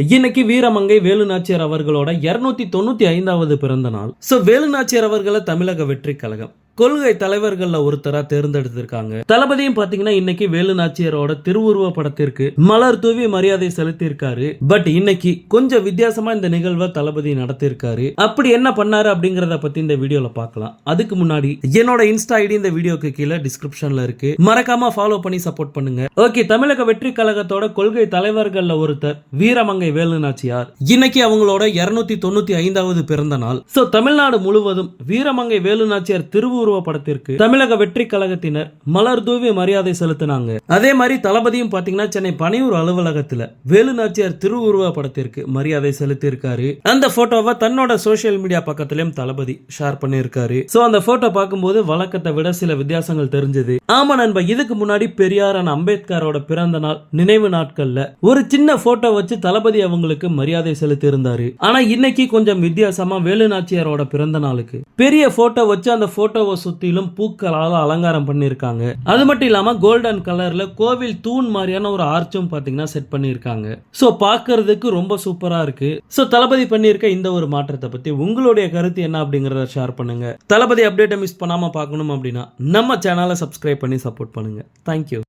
இன்னைக்கு வீரமங்கை வேலுநாச்சியார் அவர்களோட இருநூத்தி தொண்ணூத்தி ஐந்தாவது பிறந்த நாள். சோ வேலுநாச்சியார் அவர்களை தமிழக வெற்றி கழகம் கொள்கை தலைவர்கள்ல ஒருத்தரா தேர்ந்தெடுத்திருக்காங்க. தளபதியும் பாத்தீங்கன்னா இன்னைக்கு வேலுநாச்சியாரோட திருவுருவ படத்திற்கு மலர் தூவி மரியாதை செலுத்தியிருக்காரு. பட் இன்னைக்கு கொஞ்சம் வித்தியாசமா இந்த நிகழ்வை தளபதி நடத்தியிருக்காரு. அப்படி என்ன பண்ணாரு அப்படிங்கறத பத்தி இந்த வீடியோல பாக்கலாம் அதுக்கு முன்னாடி என்னோட இன்ஸ்டா ஐடி இந்த வீடியோக்கு கீழே டிஸ்கிரிப்ஷன்ல இருக்கு. மறக்காம ஃபாலோ பண்ணி சப்போர்ட் பண்ணுங்க. ஓகே தமிழக வெற்றி கழகத்தோட கொள்கை தலைவர்கள்ல ஒருத்தர் வீரமங்கை வேலுநாச்சியார். இன்னைக்கு அவங்களோட இருநூத்தி தொண்ணூத்தி ஐந்தாவது பிறந்த நாள். சோ தமிழ்நாடு முழுவதும் வீரமங்கை வேலுநாச்சியார் திருவுருவ படத்திற்கு தமிழக வெற்றி கழகத்தினர் மலர் தூவி மரியாதை செலுத்தினாங்க. அதே மாதிரி தளபதியும் பாத்தீங்கன்னா சென்னை பனையூர் அலுவலகத்துல வேலு நாச்சியார் திருவுருவ படத்திற்கு மரியாதை செலுத்தியிருக்காரு. அந்த போட்டோவை தன்னோட சோசியல் மீடியா பக்கத்திலயும் தளபதி ஷேர் பண்ணியிருக்காரு. சோ அந்த போட்டோ பார்க்கும்போது வழக்கத்தை விட சில வித்தியாசங்கள் தெரிஞ்சது. ஆமா நண்பா இதுக்கு முன்னாடி பெரியார் அண்ட் அம்பேத்கரோட பிறந்த நாள் நினைவு நாட்கள்ல ஒரு சின்ன போட்டோ வச்சு தளபதி அவங்களுக்கு மரியாதை செலுத்தி இருந்தாரு ஆனா இன்னைக்கு கொஞ்சம் வித்தியாசமா வேலு நாச்சியாரோட பிறந்த நாளுக்கு பெரிய போட்டோ வச்சு அந்த போட்டோவை சுத்திலும் பூக்களால அலங்காரம் பண்ணிருக்காங்க அது மட்டும் இல்லாம கோல்டன் கலர்ல கோவில் தூண் மாதிரியான ஒரு ஆர்ச்சும் பாத்தீங்கன்னா செட் பண்ணிருக்காங்க சோ பாக்குறதுக்கு ரொம்ப சூப்பரா இருக்கு. சோ தளபதி பண்ணியிருக்க இந்த ஒரு மாற்றத்தை பத்தி உங்களுடைய கருத்து என்ன அப்படிங்கறத ஷேர் பண்ணுங்க. தளபதி அப்டேட்டை மிஸ் பண்ணாம பார்க்கணும் அப்படின்னா நம்ம சேனலை சப்ஸ்கிரைப் பண்ணி சப்போர்ட் பண்ணுங்க. தேங்க்யூ